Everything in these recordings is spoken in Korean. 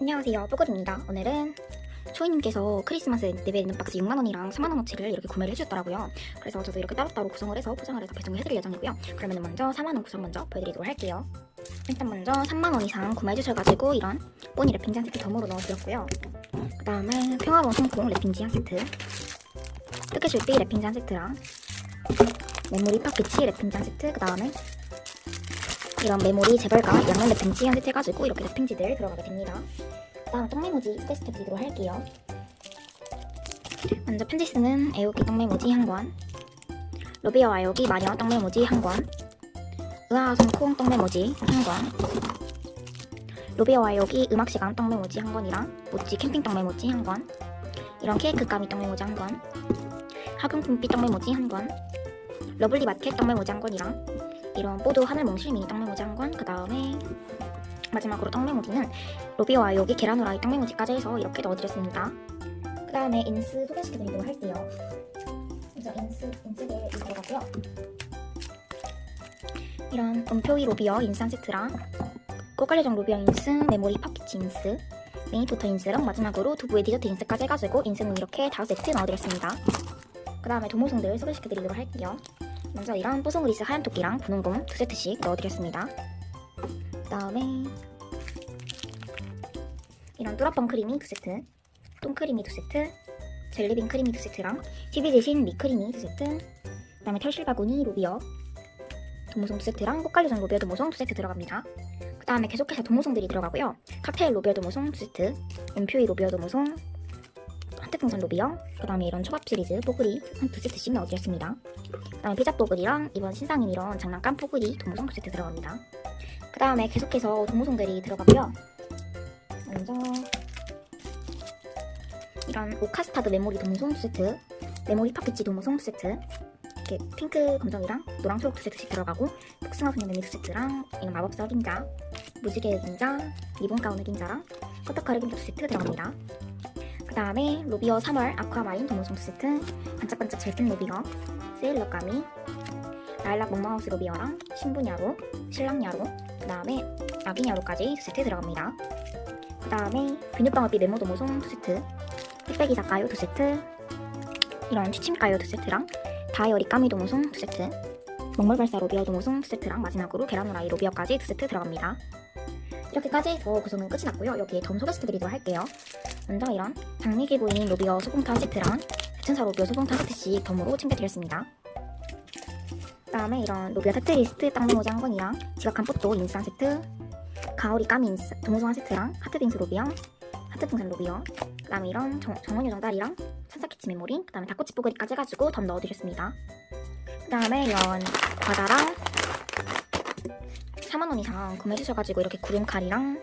안녕하세요. 뽀글입니다. 오늘은 초이님께서 크리스마스 랩에 있는 박스 6만원이랑 4만원어치를 이렇게 구매를 해주셨더라고요. 그래서 저도 이렇게 따로따로 구성을 해서 포장을 해서 배송을 해드릴 예정이고요. 그러면 먼저 4만원 구성 먼저 보여드리도록 할게요. 일단 먼저 3만원 이상 구매해주셔가지고 이런 뽀니 랩핑지 한 세트 덤으로 넣어드렸고요. 그 다음에 평화로운 송콩 랩핑지 한 세트 뜨개줄비 랩핑지 한 세트랑 메모리 팝피치 랩핑지 한 세트 그 다음에 이런 메모리 재벌과 양면 랩핑지 한 세트 해가지고 이렇게 랩핑지들 들어가게 됩니다 다음 똥메모지 테스트 드리도록 할게요. 먼저 편지 쓰는 애호기 똥메모지 한 권, 로비어 아요기 마녀 똥메모지 한 권, 의아송콩 똥메모지 한 권, 로비어 아요기 음악 시간 똥메모지 한 권이랑 모찌 캠핑 똥메모지 한 권, 이런 케이크 까미 똥메모지 한 권, 학용 kum피 똥메모지 한 권, 러블리 마켓 똥메모지 한 권이랑 이런 뽀도 하늘 몽실 미니 똥메모지 한 권, 그 다음에 마지막으로 떡메모지는 로비와 여기 계란 후라이 떡메모지까지 해서 이렇게 넣어드렸습니다. 그 다음에 인스 소개시켜드리도록 할게요. 먼저 인스, 인스를 들어가고요. 이런 음표이 로비어 인스 한 세트랑 꼬깔려정 로비어 인스, 메모리 팝키치 인스, 미니포터 인스랑 마지막으로 두부의 디저트 인스까지 해가지고 인스는 이렇게 다섯 세트 넣어드렸습니다. 그 다음에 도모송들 소개시켜드리도록 할게요. 먼저 이런 뽀송 그리스 하얀 토끼랑 분홍 곰 두 세트씩 넣어드렸습니다. 그 다음에 이런 뚜라뻥 크리미 두 세트, 똥크리미 두 세트, 젤리빈 크리미 두 세트랑 TV 대신 미크리미 두 세트, 그 다음에 털실 바구니 로비어, 도모송 두 세트랑 꽃갈려전 로비어 도모송 두 세트 들어갑니다. 그 다음에 계속해서 도모송들이 들어가고요. 칵테일 로비어 도모송 두 세트, 음표이 로비어 도모송, 한태풍선 로비어, 그다음에 이런 초밥 시리즈 뽀글이 한두 세트씩 넣어드렸습니다. 그 다음에 피자 뽀글이랑 이번 신상인 이런 장난감 뽀글이 도모송 두 세트 들어갑니다. 그 다음에 계속해서 도모송들이 들어가고요. 먼저 이런 오카스타드 메모리 도모송 두 세트, 메모리 팝피치 도모송 두 세트, 이렇게 핑크 검정이랑 노랑 초록 두 세트씩 들어가고 복숭아 소녀 메미 두 세트랑 이런 마법사 흑임자, 무지개 흑임자, 리본 가운 흑임자랑 커터칼 흑임자 두 세트 들어갑니다. 그 다음에 로비어 3월 아쿠아마린 도모송 두 세트, 반짝반짝 잘쓴 로비어, 세일러 까미, 라일락 멍멍하우스 로비어랑 신분야로, 신랑야로, 그 다음에 아기냐로까지 두 세트 들어갑니다. 그 다음에 비눗방울비 메모도 모송 두 세트, 흑백이 작가요 두 세트, 이런 취침가요 두 세트랑 다이어리 까미도 모송 두 세트, 먹물발사 로비어 도 모송 두 세트랑 마지막으로 계란후라이 로비어까지 두 세트 들어갑니다. 이렇게까지 해서 구성은 끝이 났고요. 여기에 덤 소개시켜드리도록 할게요. 먼저 이런 장미기 보이는 로비어 소봉타 세트랑 배천사 로비어 소봉타 세트씩 덤으로 챙겨드렸습니다. 그다음에 이런 로비아 테트리스트 땅메모지 한 권이랑 지각한 뽀또 인스 한 세트 가오리 도모송 한 세트랑 하트빙스 로비어 하트풍선 로비어 그 다음에 이런 정, 정원 요정 딸이랑 천사키치 메모리 그 다음에 닭꼬치 뽀글이까지 해가지고 덤 넣어드렸습니다 그 다음에 이런 과자랑 4만원 이상 구매해주셔가지고 이렇게 구름칼이랑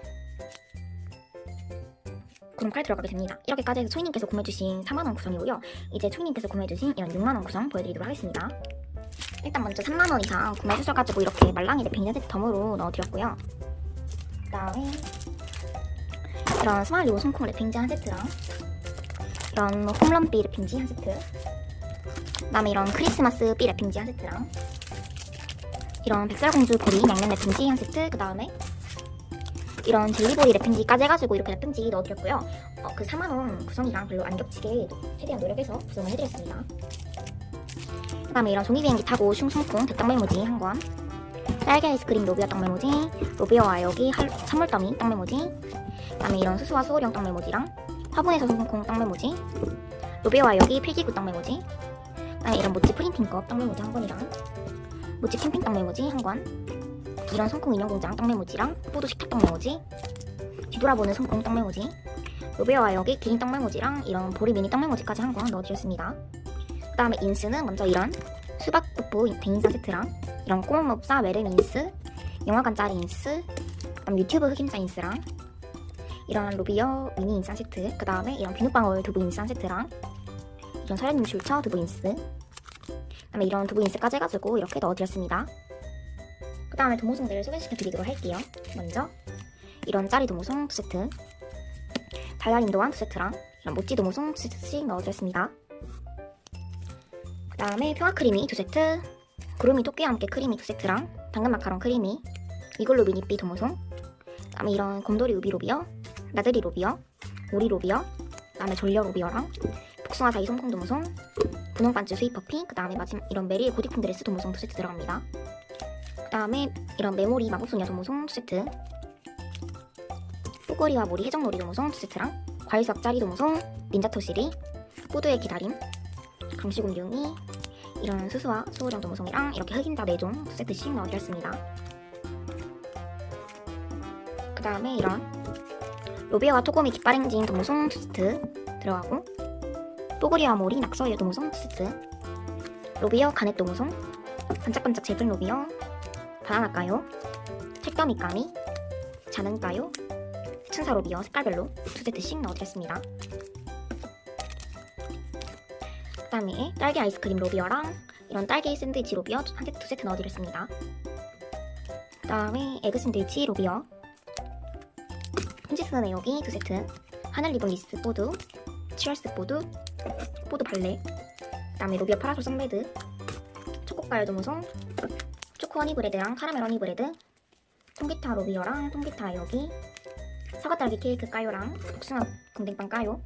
구름칼 들어가게 됩니다. 이렇게까지 해서 초이님께서 구매해주신 4만원 구성이고요. 이제 초이님께서 구매해주신 이런 6만원 구성 보여드리도록 하겠습니다. 일단 먼저 3만원 이상 구매해주셔가지고 이렇게 말랑이를 빈센트 덤으로 넣어드렸고요. 그 다음에 이런 스마일리 오송콩 랩핑지 한 세트랑 이런 홈런비 랩핑지 한 세트 그 다음에 이런 크리스마스 비 랩핑지 한 세트랑 이런 백설공주 고리 양면 랩핑지 한 세트 그 다음에 이런 젤리보이 랩핑지까지 해가지고 이렇게 랩핑지 넣어드렸고요. 어, 그 4만원 구성이랑 별로 안 겹치게 최대한 노력해서 구성을 해드렸습니다. 그 다음에 이런 종이 비행기 타고 슝숭쿵 대떡 메모지 한 권. 딸기 아이스크림 로비어 떡 메모지, 로비어와 여기 할, 선물 더미 떡 메모지. 그 다음에 이런 수수와 수호령 떡 메모지랑 화분에서 숭쿵쿵 떡 메모지. 로비어와 여기 필기구 떡 메모지. 그 다음에 이런 모찌 프린팅컵 떡 메모지 한 권이랑 모찌 캠핑 떡 메모지 한 권. 이런 손콩 인형 공장 떡 메모지랑 뽀도 식탁 떡 메모지. 뒤돌아보는 손콩 떡 메모지. 로비어와 여기 개인 떡 메모지랑 이런 보리 미니 떡 메모지까지 한 권 넣어드렸습니다. 그 다음에 인스는 먼저 이런 수박 뽀뽀 대인사 세트랑 이런 꼬물목사 메르 인스 영화관짜리 인스 그다음 유튜브 흑임자 인스랑 이런 로비어 미니 한 세트 그 다음에 이런 비눗방울 두부 한 세트랑 이런 서현님 슐처 두부 인스 그 다음에 이런 두부 인스까지 해가지고 이렇게 넣어드렸습니다 그 다음에 도모송들을 소개시켜 드리도록 할게요 먼저 이런 짜리 도모송 두 세트 달걀 인도왕 두 세트랑 이런 모찌 도모송 두 세트씩 넣어드렸습니다 그 다음에 평화 크리미 두 세트, 구름이 토끼와 함께 크리미 두 세트랑 당근 마카롱 크리미, 이걸로 미니삐 도모송, 그 다음에 이런 곰돌이 우비 로비어, 나들이 로비어, 오리 로비어, 그 다음에 졸려 로비어랑 복숭아 사이 송콩 도무송, 분홍 반츠 스윗 퍼피, 그다음에 마지막 이런 메릴 고딕폰 드레스 도무송 두 세트 들어갑니다. 그다음에 이런 메모리 마법소녀 도무송 두 세트, 뽀꼬리와 모리 해적놀이 도무송 두 세트랑 과일 수학자리 도무송, 닌자 토시리, 푸드의 기다림, 감시공룡이 이런 수수와 수호령 도무송이랑 이렇게 흑임자 4종 두 세트씩 넣어드렸습니다. 그 다음에 이런 로비어와 토고미 깃발 행진 도무송 두 세트 들어가고 뽀글이와 모리 낙서의 도무송 두 세트 로비어 가넷 도무송 반짝반짝 제분 로비어 바나나까요 책더미까미 자는까요 세춘사 로비어 색깔별로 두 세트씩 넣어드렸습니다. 그 다음에 딸기 아이스크림 로비어랑 이런 딸기 샌드위치 로비어 한 세트 두 세트 넣어드렸습니다. 그 다음에 에그 샌드위치 로비어 hun지스 내역이 두 세트 하늘 리본 리스 보드 치얼스 보드 보드 발레 그 다음에 로비어 파라솔 선베드 초코과일 도무송 초코 허니브레드랑 카라멜 허니브레드 통기타 로비어랑 통기타 여기 사과 딸기 케이크 까요랑 복숭아 공댕빵 까요.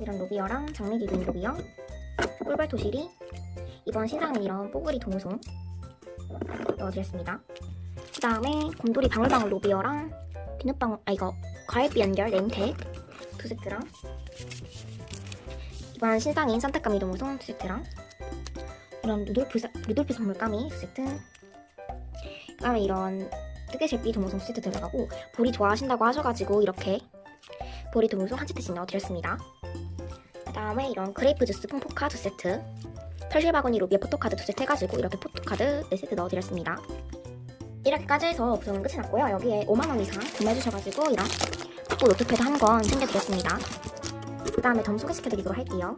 이런 로비어랑 장미기 빈 로비어 꿀벌 토시리 이번 신상은 이런 뽀글이 도무송 넣어드렸습니다. 그 다음에 곰돌이 방울방울 로비어랑 비눗방울 아 이거 과일비 연결 네임택 두 세트랑 이번 신상인 산타까미 도무송 두 세트랑 이런 루돌프, 사- 루돌프 선물까미 두 세트 그 다음에 이런 뜨개실비 도무송 두 세트 들어가고 보리 좋아하신다고 하셔가지고 이렇게 보리 도무송 한 세트씩 넣어드렸습니다. 그 다음에 이런 그레이프 주스 퐁포카 두 세트 털실 바구니 로비에 포토카드 두 세트 해가지고 이렇게 포토카드 네 세트 넣어드렸습니다. 이렇게까지 해서 구성은 끝이 났고요. 여기에 5만원 이상 구매해주셔가지고 이런 뽀 노트패드 한 권 챙겨드렸습니다. 그 다음에 점 소개시켜드리도록 할게요.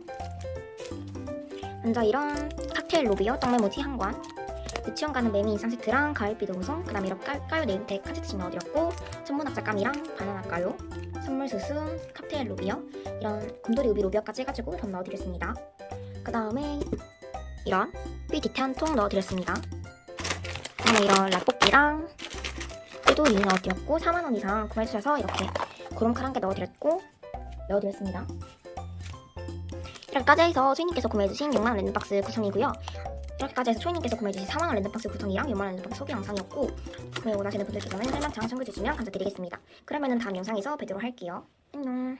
먼저 이런 칵테일 로비어 떡메모지 한권 유치원 가는 매미 인상 세트랑 가을비 도무송 그 다음에 이렇게 깔, 까요 네임택 한 세트씩 넣어드렸고 천문학자 감이랑 바나나 까요 선물 수순 칵테일 로비어 이런 곰돌이 우비 로비어까지 해가지고 점 넣어드렸습니다. 그 다음에 이런 삐 디테 한 통 넣어드렸습니다. 그 다음에 이런 라볶이랑 삐도 이 넣어드렸고 4만원 이상 구매해주셔서 이렇게 고름칼 한 개 넣어드렸고 넣어드렸습니다. 이렇게까지 해서 수인님께서 구매해주신 6만원 랜드박스 구성이고요 이렇게까지 해서 초이님께서 구매해주신 4만원 랜드박스 구성이랑 6만원 랜드박스 소개 영상이었고 구매 원하시는 분들께서는 설명창 참고해주시면 감사드리겠습니다. 그러면은 다음 영상에서 뵙도록 할게요. 안녕